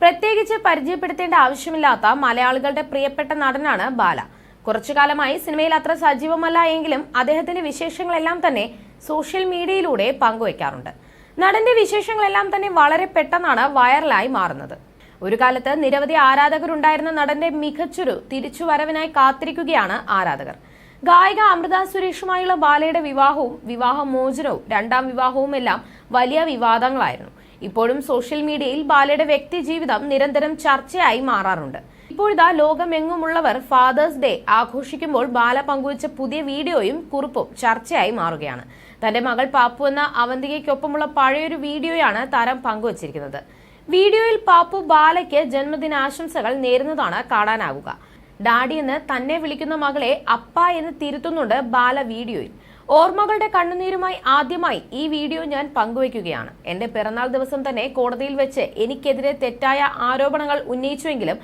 പ്രത്യേകിച്ച് പരിചയപ്പെടുത്തേണ്ട ആവശ്യമില്ലാത്ത മലയാളികളുടെ പ്രിയപ്പെട്ട നടനാണ് ബാല. കുറച്ചു കാലമായി സിനിമയിൽ അത്ര സജീവമല്ല എങ്കിലും അദ്ദേഹത്തിന്റെ വിശേഷങ്ങളെല്ലാം തന്നെ സോഷ്യൽ മീഡിയയിലൂടെ പങ്കുവയ്ക്കാറുണ്ട് നടന്റെ വിശേഷങ്ങളെല്ലാം തന്നെ വളരെ പെട്ടെന്നാണ് വൈറലായി മാറുന്നത്. ഒരു കാലത്ത് നിരവധി ആരാധകരുണ്ടായിരുന്ന നടന്റെ മികച്ചൊരു തിരിച്ചുവരവിനായി കാത്തിരിക്കുകയാണ് ആരാധകർ. ഗായിക അമൃത സുരേഷുമായുള്ള ബാലയുടെ വിവാഹവും വിവാഹമോചനവും രണ്ടാം വിവാഹവും എല്ലാം വലിയ വിവാദങ്ങളായിരുന്നു. ഇപ്പോഴും സോഷ്യൽ മീഡിയയിൽ ബാലയുടെ വ്യക്തിജീവിതം നിരന്തരം ചർച്ചയായി മാറാറുണ്ട്. ഇപ്പോഴിതാ ലോകമെങ്ങുമുള്ളവർ ഫാദേഴ്സ് ഡേ ആഘോഷിക്കുമ്പോൾ ബാല പങ്കുവച്ച പുതിയ വീഡിയോയും കുറിപ്പും ചർച്ചയായി മാറുകയാണ്. തന്റെ മകൾ പാപ്പു എന്ന അവന്തികയ്ക്കൊപ്പമുള്ള പഴയൊരു വീഡിയോയാണ് താരം പങ്കുവച്ചിരിക്കുന്നത്. വീഡിയോയിൽ പാപ്പു ബാലയ്ക്ക് ജന്മദിനാശംസകൾ നേരുന്നതാണ് കാണാനാകുക ഡാഡി എന്ന് തന്നെ വിളിക്കുന്ന മകളെ അപ്പ എന്ന് തിരുത്തുന്നുണ്ട് ബാല വീഡിയോയിൽ. ഓർമ്മകളുടെ കണ്ണുനീരുമായി ആദ്യമായി ഈ വീഡിയോ ഞാൻ പങ്കുവയ്ക്കുകയാണ്. എന്റെ പിറന്നാൾ ദിവസം തന്നെ കോടതിയിൽ വെച്ച് എനിക്കെതിരെ തെറ്റായ ആരോപണങ്ങൾ ഉന്നയിച്ചുവെങ്കിലും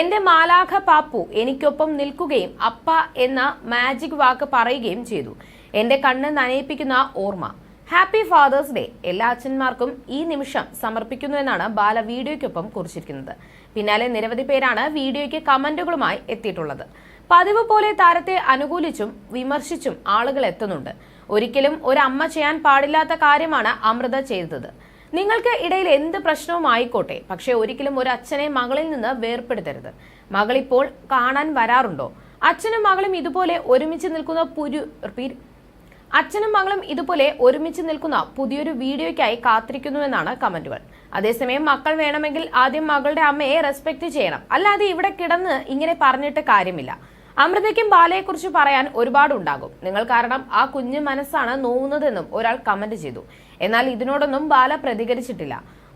എന്റെ മാലാഖ പാപ്പു എനിക്കൊപ്പം നിൽക്കുകയും അപ്പ എന്ന മാജിക് വാക്ക് പറയുകയും ചെയ്തു. എന്റെ കണ്ണ് നനയിപ്പിക്കുന്ന ഓർമ്മ. Happy fathers day. എല്ലാ അച്ഛന്മാർക്കും ഈ നിമിഷം സമർപ്പിക്കുന്നു എന്നാണ് ബാല വീഡിയോയ്ക്കൊപ്പം കുറിച്ചിരിക്കുന്നത്. പിന്നാലെ നിരവധി പേരാണ് വീഡിയോയ്ക്ക് കമന്റുകളുമായി എത്തിയിട്ടുള്ളത്. പതിവ് പോലെ താരത്തെ അനുകൂലിച്ചും വിമർശിച്ചും ആളുകൾ എത്തുന്നുണ്ട്. ഒരിക്കലും ഒരു അമ്മ ചെയ്യാൻ പാടില്ലാത്ത കാര്യമാണ് അമൃത ചെയ്തത്. നിങ്ങൾക്ക് ഇടയിൽ എന്ത് പ്രശ്നവും ആയിക്കോട്ടെ പക്ഷെ ഒരിക്കലും ഒരു അച്ഛനെ മകളിൽ നിന്ന് വേർപ്പെടുത്തരുത്. മകളിപ്പോൾ കാണാൻ വരാറുണ്ടോ? അച്ഛനും മകളും ഇതുപോലെ ഒരുമിച്ച് നിൽക്കുന്ന പുരു അച്ഛനും മകളും ഇതുപോലെ ഒരുമിച്ച് നിൽക്കുന്ന പുതിയൊരു വീഡിയോയ്ക്കായി കാത്തിരിക്കുന്നുവെന്നാണ് കമന്റുകൾ. അതേസമയം മക്കൾ വേണമെങ്കിൽ ആദ്യം മകളുടെ അമ്മയെ റെസ്പെക്ട് ചെയ്യണം. അല്ലാതെ ഇവിടെ കിടന്ന് ഇങ്ങനെ പറഞ്ഞിട്ട് കാര്യമില്ല. അമൃതയ്ക്കും ബാലയെക്കുറിച്ച് പറയാൻ ഒരുപാടുണ്ടാകും. നിങ്ങൾ കാരണം ആ കുഞ്ഞ് മനസ്സാണ് നോവുന്നതെന്നും ഒരാൾ കമന്റ് ചെയ്തു. എന്നാൽ ഇതിനോടൊന്നും ബാല പ്രതികരിച്ചിട്ടില്ല.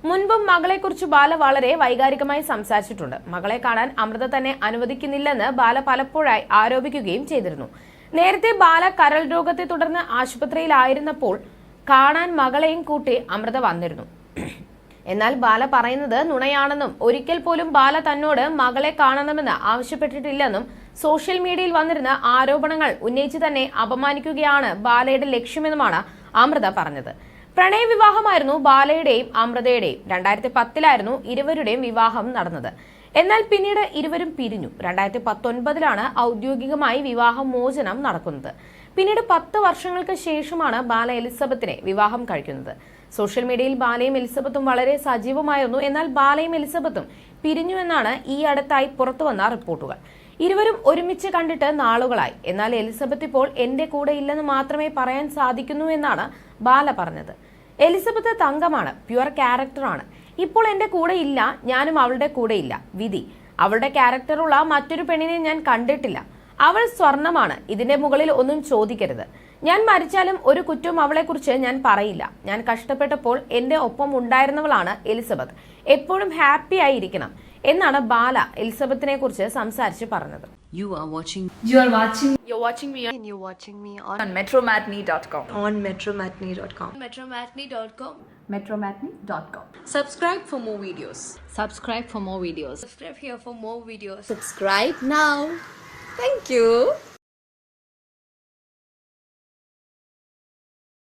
മുൻപും മകളെക്കുറിച്ച് ബാല വളരെ വൈകാരികമായി സംസാരിച്ചിട്ടുണ്ട്. മകളെ കാണാൻ അമൃത തന്നെ അനുവദിക്കുന്നില്ലെന്ന് ബാല പലപ്പോഴായി ആരോപിക്കുകയും ചെയ്തിരുന്നു. നേരത്തെ ബാല കരൾ രോഗത്തെ തുടർന്ന് ആശുപത്രിയിലായിരുന്നപ്പോൾ കാണാൻ മകളെയും കൂട്ടി അമൃത വന്നിരുന്നു. എന്നാൽ ബാല പറയുന്നത് നുണയാണെന്നും ഒരിക്കൽ പോലും ബാല തന്നോട് മകളെ കാണണമെന്ന് ആവശ്യപ്പെട്ടിട്ടില്ലെന്നും സോഷ്യൽ മീഡിയയിൽ വന്നിരുന്ന ആരോപണങ്ങൾ ഉന്നയിച്ച് തന്നെ അപമാനിക്കുകയാണ് ബാലയുടെ ലക്ഷ്യമെന്നുമാണ് അമൃത പറഞ്ഞത്. പ്രണയവിവാഹമായിരുന്നു ബാലയുടെയും അമൃതയുടെയും. രണ്ടായിരത്തി പത്തിലായിരുന്നു ഇരുവരുടെയും വിവാഹം നടന്നത്. എന്നാൽ പിന്നീട് ഇരുവരും പിരിഞ്ഞു. രണ്ടായിരത്തി പത്തൊൻപതിലാണ് ഔദ്യോഗികമായി വിവാഹമോചനം നടക്കുന്നത്. പിന്നീട് പത്ത് വർഷങ്ങൾക്ക് ശേഷമാണ് ബാല എലിസബത്തിനെ വിവാഹം കഴിക്കുന്നത്. സോഷ്യൽ മീഡിയയിൽ ബാലയും എലിസബത്തും വളരെ സജീവമായിരുന്നു. എന്നാൽ ബാലയും എലിസബത്തും പിരിഞ്ഞു എന്നാണ് ഈ അടുത്തായി പുറത്തുവന്ന റിപ്പോർട്ടുകൾ. ഇരുവരും ഒരുമിച്ച് കണ്ടിട്ട് നാളുകളായി. എന്നാൽ എലിസബത്ത് ഇപ്പോൾ എന്റെ കൂടെ ഇല്ലെന്ന് മാത്രമേ പറയാൻ സാധിക്കുന്നു എന്നാണ് ബാല പറഞ്ഞത്. എലിസബത്ത് തങ്കമാണ് പ്യുവർ ക്യാരക്ടറാണ് ഇപ്പോൾ എന്റെ കൂടെ ഇല്ല ഞാനും അവളുടെ കൂടെ ഇല്ല. വിധി അവളുടെ ക്യാരക്ടറുള്ള മറ്റൊരു പെണ്ണിനെ ഞാൻ കണ്ടിട്ടില്ല. അവൾ സ്വർണമാണ് ഇതിന്റെ മുകളിൽ ഒന്നും ചോദിക്കരുത്. ഞാൻ മരിച്ചാലും ഒരു കുറ്റവും അവളെക്കുറിച്ച് ഞാൻ പറയില്ല. ഞാൻ കഷ്ടപ്പെട്ടപ്പോൾ എന്റെ ഒപ്പം ഉണ്ടായിരുന്നവളാണ് എലിസബത്ത്. എപ്പോഴും ഹാപ്പി ആയിരിക്കണം. എന്നാണ് ബാല എലിസബത്തിനെ കുറിച്ച് സംസാരിച്ച് പറഞ്ഞത് You are watching You are watching You're watching me and you're watching me on, on metromatney.com. on metromatney.com. Metromatney.com. metromatney.com. Subscribe for more videos. subscribe for more videos. Subscribe here for more videos. Subscribe now. Thank you.